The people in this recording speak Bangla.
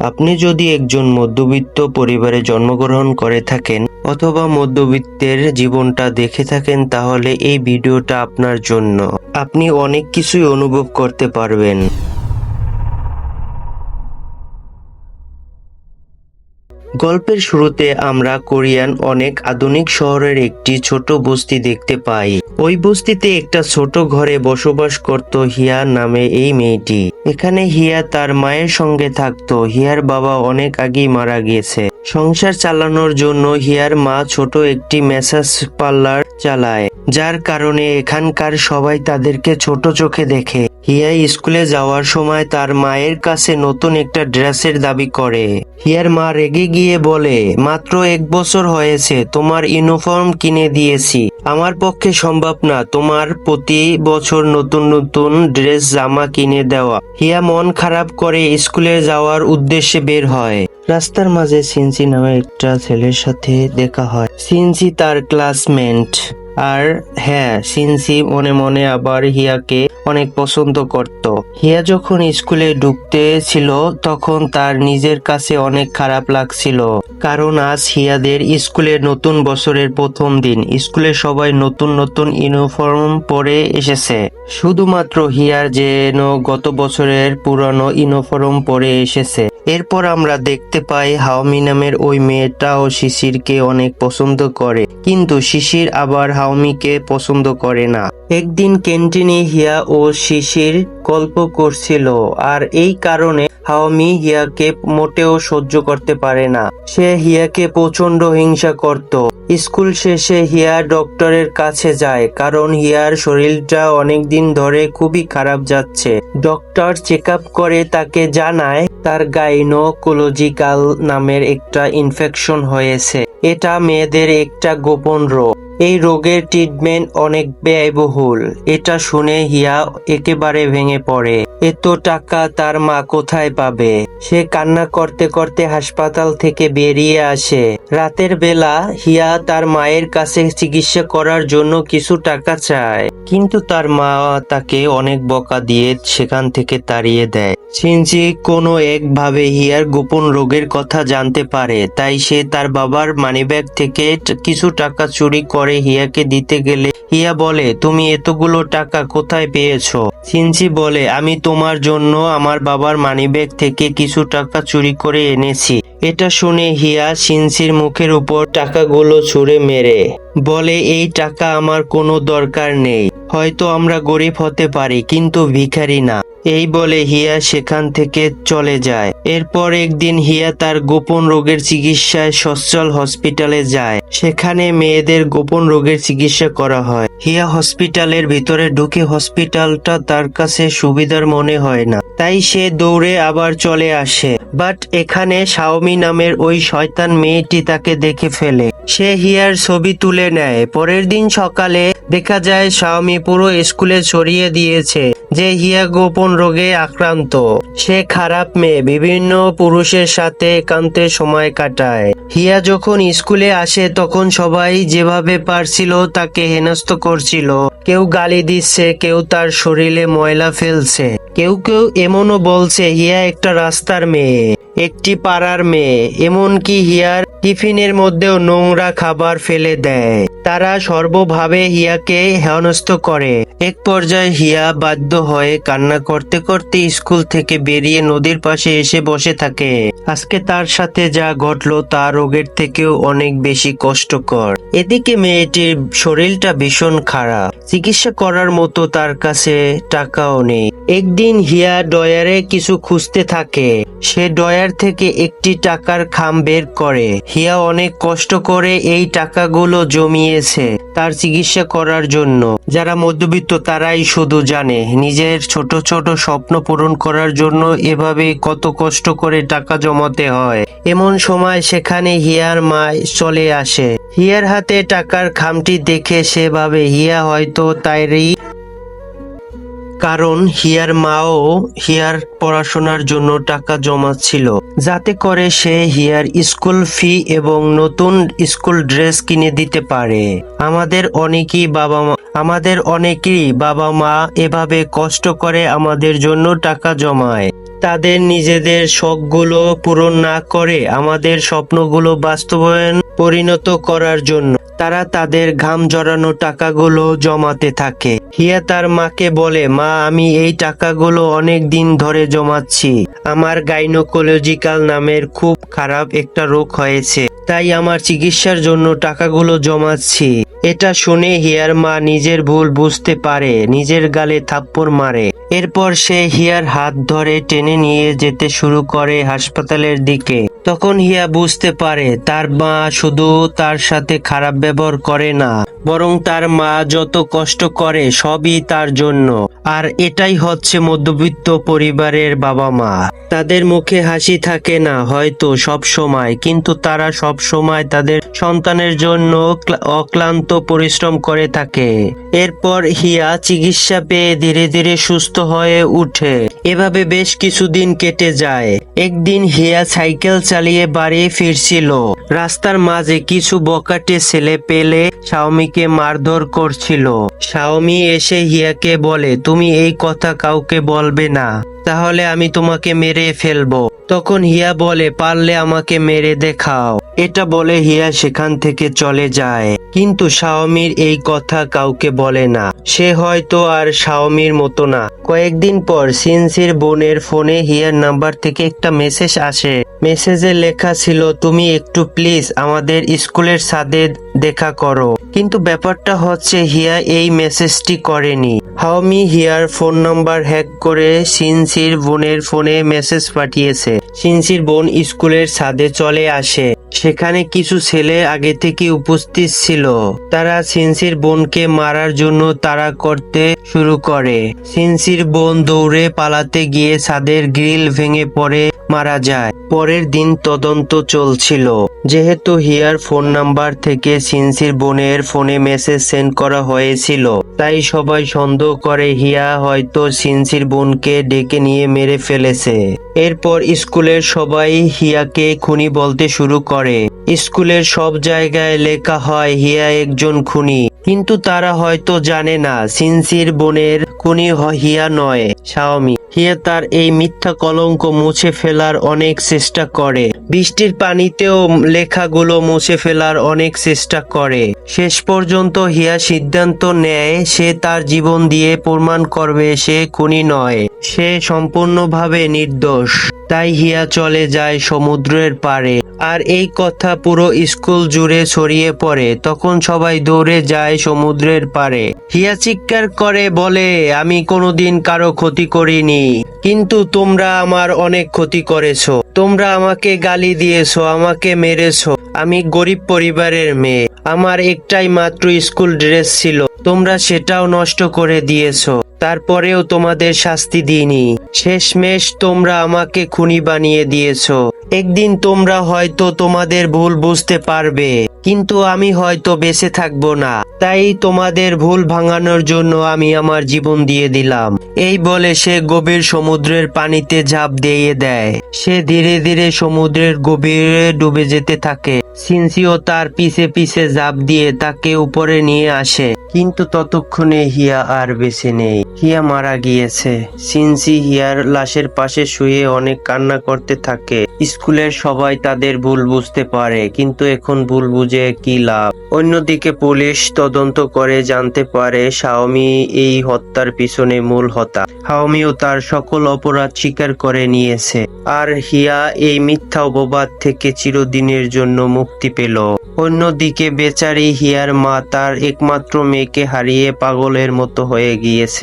আপনি যদি একজন মধ্যবিত্ত পরিবারে জন্মগ্রহণ করে থাকেন অথবা মধ্যবিত্তের জীবনটা দেখে থাকেন, তাহলে এই ভিডিওটা আপনার জন্য। আপনি অনেক কিছুই অনুভব করতে পারবেন। গল্পের শুরুতে আমরা কোরিয়ান অনেক আধুনিক শহরের একটি ছোট বস্তি দেখতে পাই। ওই বস্তিতে একটা ছোট ঘরে বসবাস করত হিয়া নামে এই মেয়েটি। এখানে হিয়া তার মায়ের সঙ্গে থাকতো। হিয়ার বাবা অনেক আগেই মারা গিয়েছে। সংসার চালানোর জন্য হিয়ার মা ছোট একটি ম্যাসাজ পার্লার চালায়, যার কারণে এখানকার সবাই তাদেরকে ছোট চোখে দেখে। হিয়া স্কুলে যাওয়ার সময় তার মায়ের কাছে নতুন একটা ড্রেসের দাবি করে। হিয়ার মা রেগে গিয়ে বলে, মাত্র এক বছর হয়েছে, তোমার ইউনিফর্ম কিনে দিয়েছি। আমার পক্ষে সম্ভব না, তোমার প্রতি বছর নতুন নতুন ড্রেস জামা কিনে দেওয়া। হিয়া মন খারাপ করে স্কুলে যাওয়ার উদ্দেশ্যে বের হয়। রাস্তার মাঝে সিনসি নামে একটা ছেলের সাথে দেখা হয়। সিনসি তার ক্লাসমেট আর হ্যাঁ সিনসি মনে মনে আবার হিয়াকে অনেক পছন্দ করত। হিয়া যখন স্কুলে ঢুকতে ছিল, তখন তার নিজের কাছে অনেক খারাপ লাগছিল। কারণ আজ হিয়াদের স্কুলের নতুন বছরের প্রথম দিন। স্কুলে সবাই নতুন নতুন ইউনিফর্ম পরে এসেছে। শুধুমাত্র হিয়ার যেন গত বছরের পুরানো ইউনিফর্ম পরে এসেছে। এরপর আমরা দেখতে পাই হাওমি নামের ওই মেয়েটাও শিশিরকে অনেক পছন্দ করে। কিন্তু শিশির আবার হাওমিকে পছন্দ করে না। একদিন ক্যান্টিনে হিয়া ও শিশির গল্প করছিল, আর এই কারণে হাওমি হিয়াকে মোটেও সহ্য করতে পারে না। সে হিয়াকে প্রচণ্ড হিংসা করত। স্কুল শেষে হিয়া ডক্টরের কাছে যায়, কারণ হিয়ার শরীরটা অনেকদিন ধরে খুবই খারাপ যাচ্ছে। ডক্টর চেক করে তাকে জানায়, তার গাইনোকোলজিক্যাল নামের একটা ইনফেকশন হয়েছে। এটা মেয়েদের একটা গোপন রোগ। এই রোগের ট্রিটমেন্ট অনেক ব্যয়বহুল। এটা শুনে হিয়া একেবারে ভেঙে পড়ে। এত টাকা তার মা কোথায় পাবে? সে কান্না করতে করতে হাসপাতাল থেকে বেরিয়ে আসে। রাতের বেলা হিয়া তার মায়ের কাছে চিকিৎসা করার জন্য কিছু টাকা চায়। কিন্তু তার মা তাকে অনেক বকা দিয়ে সেখান থেকে তাড়িয়ে দেয়। সিনজি কোনো একভাবে হিয়ার গোপন রোগের কথা জানতে পারে, তাই সে তার বাবার মানিব্যাগ থেকে কিছু টাকা চুরি করে হিয়াকে দিতে গেলে হিয়া বলে, তুমি এতগুলো টাকা কোথায় পেয়েছ? সিনজি বলে, আমি তোমার জন্য আমার বাবার মানিব্যাগ থেকে কিছু টাকা চুরি করে এনেছি। এটা শুনে হিয়া সিনসির মুখের উপর টাকাগুলো ছুঁড়ে মেরে। বলে, এই টাকা আমার কোনো দরকার নেই। হয়তো আমরা গরিব হতে পারি, কিন্তু ভিখারি না। এই বলে হিয়া সেখান থেকে চলে যায়। এরপর একদিন হিয়া তার গোপন রোগের চিকিৎসায় সচ্ছল হসপিটালে যায়। সেখানে মেয়েদের গোপন রোগের চিকিৎসা করা হয়। হিয়া হসপিটালের ভিতরে ঢুকে হসপিটালটা তার কাছে সুবিধার মনে হয় না। তাই সে দৌড়ে আবার চলে আসে। বাট এখানে শাওমি নামের ওই শয়তান মেয়েটি তাকে দেখে ফেলে। সে হিয়ার ছবি তুলে নেয়। পরের দিন সকালে দেখা যায় শাওমি পুরো স্কুলে ছড়িয়ে দিয়েছে যে হিয়া গোপন রোগে আক্রান্ত। সে খারাপ মেয়ে, বিভিন্ন পুরুষের সাথে একান্তে সময় কাটায়। হিয়া যখন স্কুলে আসে, তখন সবাই যেভাবে পারছিল তাকে হেনস্থ করছিল। কেউ গালি দিচ্ছে, কেউ তার শরীরে ময়লা ফেলছে। কেউ কেউ এমনও বলছে, হিয়া একটা রাস্তার মেয়ে, একটি পাড়ার মেয়ে, এমনকি হিয়ার টিফিনের মধ্যেও নোংরা খাবার ফেলে দেয়। তারা সর্বভাবে হিয়াকে হেনস্থ করে। এক পর্যায়ে হিয়া বাধ্য হয়ে কান্না করতে করতে স্কুল থেকে বেরিয়ে নদীর পাশে এসে বসে থাকে। আজকে তার সাথে যা ঘটলো তা রোগের থেকেও অনেক বেশি কষ্টকর। এদিকে মেয়েটির শরীরটা ভীষণ খারাপ। চিকিৎসা করার মতো তার কাছে টাকাও নেই। একদিন হিয়া ডয়ারে কিছু খুঁজতে থাকে। সে ডয়ার থেকে একটি টাকার খাম বের করে। হিয়া অনেক কষ্ট করে এই টাকাগুলো জমিয়েছে তার চিকিৎসা করার জন্য। যারা মধ্যবিত্ত তারাই শুধু জানে, নিজের ছোট ছোট স্বপ্ন পূরণ করার জন্য এভাবে কত কষ্ট করে টাকা জমাতে হয়। এমন সময় সেখানে হিয়ার মা চলে আসে। হিয়ার হাতে টাকার খামটি দেখে সেভাবে হিয়া হয়তো তাইরই কারণ হিয়ার মাও হিয়ার পড়াশোনার জন্য টাকা জমাচ্ছিল। যাতে করে সে হিয়ার স্কুল ফি এবং নতুন স্কুল ড্রেস কিনে দিতে পারে। আমাদের অনেকেই বাবা মা আমাদের অনেকেই বাবা মা এভাবে কষ্ট করে আমাদের জন্য টাকা জমায়। তাদের নিজেদের শখগুলো পূরণ না করে আমাদের স্বপ্নগুলো বাস্তবায়ন পরিণত করার জন্য তারা তাদের ঘাম জড়ানো টাকাগুলো জমাতে থাকে। হিয়া তার মাকে বলে, মা, আমি এই টাকাগুলো অনেক দিন ধরে জমাচ্ছি। আমার গাইনোকোলজিক্যাল নামের খুব খারাপ একটা রোগ হয়েছে। তাই আমার চিকিৎসার জন্য টাকাগুলো জমাচ্ছি। এটা শুনে হিয়ার মা নিজের ভুল বুঝতে পারে, নিজের গালে থাপ্পড় মারে। এরপর সে হিয়ার হাত ধরে টেনে নিয়ে যেতে শুরু করে হাসপাতালের দিকে। তখন হিয়া বুঝতে পারে তার মা শুধু তার সাথে খারাপ ব্যবহার করে না, বরং তার মা যত কষ্ট করে সবই তার জন্য। আর এটাই হচ্ছে মধ্যবিত্ত পরিবারের বাবা মা। তাদের মুখে হাসি থাকে না হয়তো সব সময়, কিন্তু তারা সব সময় তাদের সন্তানের জন্য অক্লান্ত পরিশ্রম করে থাকে। এরপর হিয়া চিকিৎসা পেয়ে ধীরে ধীরে সুস্থ হয়ে উঠে। এভাবে বেশ কিছুদিন কেটে যায়। একদিন হিয়া সাইকেল চালিয়ে বাড়ি ফিরছিল। রাস্তার মাঝে কিছু বকাটে ছেলে পেলে শাওমিকে মারধর করছিল। শাওমি এসে হিয়াকে বলে, তুমি এই কথা কাউকে বলবে না। তাহলে আমি তোমাকে মেরে ফেলব। তখন হিয়া বলে, পারলে আমাকে মেরে দেখাও। এটা বলে হিয়া সেখান থেকে চলে যায়। কিন্তু শাওমির এই কথা কাউকে বলে না। সে হয়তো আর শাওমির মতো না। কয়েকদিন পর সিনসির বোনের ফোনে হিয়ার নাম্বার থেকে একটা মেসেজ আসে। মেসেজে লেখা ছিল, তুমি একটু প্লিজ আমাদের স্কুলের সাথে দেখা করো। কিন্তু ব্যাপারটা হচ্ছে, হিয়া এই মেসেজটি করেনি। হাওমি হিয়ার ফোন নাম্বার হ্যাক করে সিনসির বোনের ফোনে মেসেজ পাঠিয়েছে। সিনসির বোন স্কুলের ছাদে চলে আসে। সেখানে কিছু ছেলে আগে থেকে উপস্থিত ছিল। তারা সিনসির বোনকে মারার জন্য তাড়া করতে শুরু করে। সিনসির বোন দৌড়ে পালাতে গিয়ে ছাদের গ্রিল ভেঙে পড়ে, মারা যায়। পরের দিন তদন্ত চলছিল। যেহেতু হিয়ার ফোন নাম্বার থেকে সিনসির বোনের ফোনে মেসেজ সেন্ড করা হয়েছিল, তাই সবাই সন্দেহ করে হিয়া হয়তো সিনসির বোনকে ডেকে নিয়ে মেরে ফেলেছে। এরপর স্কুলের সবাই হিয়াকে খুনি বলতে শুরু করে। স্কুলের সব জায়গায় লেখা হয়, হিয়া একজন খুনি। কিন্তু তারা হয়তো জানে না, সিনসির বোনের খুনি হিয়া নয়, শাওমি। হিয়া তার এই মিথ্যা কলঙ্ক মুছে ফেলার অনেক চেষ্টা করে। বৃষ্টির পানিতেও লেখাগুলো মুছে ফেলার অনেক চেষ্টা করে। শেষ পর্যন্ত হিয়া সিদ্ধান্ত নেয়, সে তার জীবন দিয়ে প্রমাণ করবে সে খুনি নয়। সে সম্পূর্ণভাবে নির্দোষ। তাই হিয়া চলে যায় সমুদ্রের পাড়ে। আর এই কথা পুরো স্কুল জুড়ে ছড়িয়ে পড়ে। তখন সবাই দৌড়ে যায় সমুদ্রের পারে হিয়া চিৎকার করে, বলে, আমি কোনোদিন কারও ক্ষতি করিনি। কিন্তু তোমরা আমার অনেক ক্ষতি করেছ। তোমরা আমাকে গালি দিয়েছ, আমাকে মেরেছো। আমি গরিব পরিবারের মেয়ে। আমার একটাই মাত্র স্কুল ড্রেস ছিল। তোমরা সেটাও নষ্ট করে দিয়েছ। তারপরেও তোমাদের শাস্তি দিইনি। শেষমেশ তোমরা আমাকে খুনি বানিয়ে দিয়েছ। একদিন তোমরা হয়তো তোমাদের ভুল বুঝতে পারবে, কিন্তু আমি হয়তো বেঁচে থাকব না। তাই তোমাদের ভুল ভাঙানোর জন্য আমি আমার জীবন দিয়ে দিলাম। এই বলে সে গভীর সমুদ্রের পানিতে ঝাঁপ দিয়ে দেয়। সে ধীরে ধীরে সমুদ্রের গভীরে ডুবে যেতে থাকে। সিনসিও তার পিছে পিছে ঝাঁপ দিয়ে তাকে উপরে নিয়ে আসে। কিন্তু ততক্ষণে হিয়া আর বেঁচে নেই। হিয়া মারা গিয়েছে। সিনসি হিয়ার লাশের পাশে শুয়ে অনেক কান্না করতে থাকে। স্কুলের সবাই তাদের ভুল বুঝতে পারে, কিন্তু এখন ভুল বুঝে কি লাভ? অন্যদিকে পুলিশ তদন্ত করে জানতে পারে, শাওমি এই হত্যার পিছনে মূল হতা হাওমিও তার সকল অপরাধ স্বীকার করে নিয়েছে। আর হিয়া এই মিথ্যা অপবাদ থেকে চিরদিনের জন্য মুক্তি পেল। অন্যদিকে বেচারি হিয়ার মা তার একমাত্র মেয়েকে হারিয়ে পাগলের মতো হয়ে গিয়েছে।